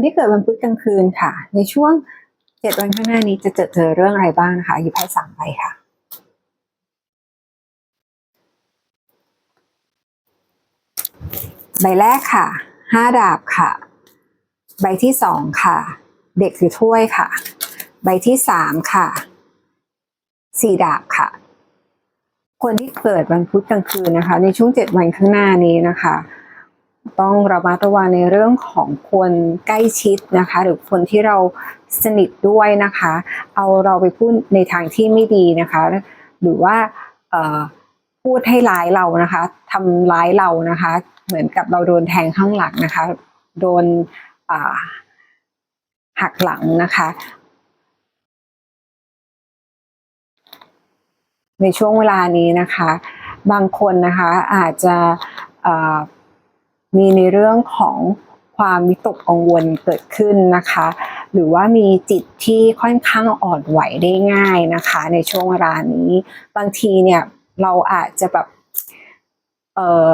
คนที่เกิดวันพุธกลางคืนค่ะ ในช่วงเจ็ดวันข้างหน้านี้จะเจอเจอเรื่องอะไรบ้างนะคะหยิบไพ่สามใบค่ะใบแรกค่ะห้าดาบค่ะ ใบที่สองค่ะ เด็กถือถ้วยค่ะ ใบที่สามค่ะสี่ดาบค่ะ คนที่เกิดวันพุธกลางคืนนะคะ ในช่วงเจ็ดวันข้างหน้านี้นะคะ ต้องระมัดระวังในเรื่องของคนใกล้ชิดนะคะ หรือคนที่เราสนิทด้วยนะคะ เอาเราไปพูดในทางที่ไม่ดีนะคะ หรือว่าพูดให้ร้ายเรานะคะทำร้ายเรานะคะ เหมือนกับเราโดนแทงข้างหลังนะคะ โดนหักหลังนะคะ ในช่วงเวลานี้นะคะ บางคนนะคะอาจจะ มีในเรื่องของความวิตกกังวลเกิดขึ้นนะคะ หรือว่ามีจิตที่ค่อนข้างอ่อนไหวได้ง่ายนะคะ ในช่วงเวลานี้ บางทีเนี่ยเราอาจจะแบบเอ่อ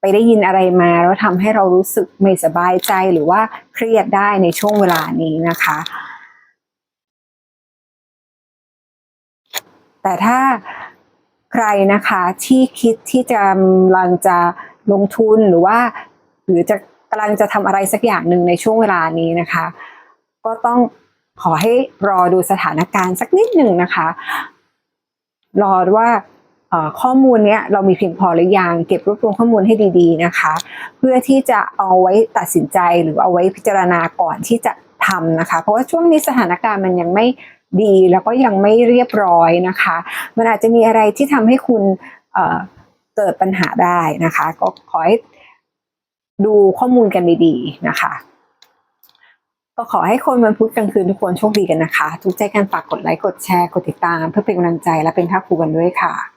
ไปได้ยินอะไรมาแล้วทำให้เรารู้สึกไม่สบายใจหรือว่าเครียดได้ในช่วงเวลานี้นะคะ แต่ถ้าใครนะคะที่คิดที่จะกำลังจะ ลงทุนหรือว่า หรือจะกำลังจะทำอะไรสักอย่างหนึ่งในช่วงเวลานี้นะคะ ก็ต้องขอให้รอดูสถานการณ์สักนิดหนึ่งนะคะ รอว่าข้อมูลเนี้ยเรามีเพียงพอหรือยังเก็บรวบรวมข้อมูลให้ดี ๆนะคะ เพื่อที่จะเอาไว้ตัดสินใจหรือเอาไว้พิจารณาก่อนที่จะทำนะคะ เพราะว่าช่วงนี้สถานการณ์มันยังไม่ดีแล้วก็ยังไม่เรียบร้อยนะคะ มันอาจจะมีอะไรที่ทำให้คุณ เกิดปัญหาได้นะคะ ก็ขอให้ดูข้อมูลกันดีๆนะคะ ก็ขอให้คนวันพุธกลางคืนทุกคนโชคดีกันนะคะ ทุกใจกันฝากกดไลค์กดแชร์กดติดตาม เพื่อเป็นกำลังใจและเป็นภาคภูมิกันด้วยค่ะ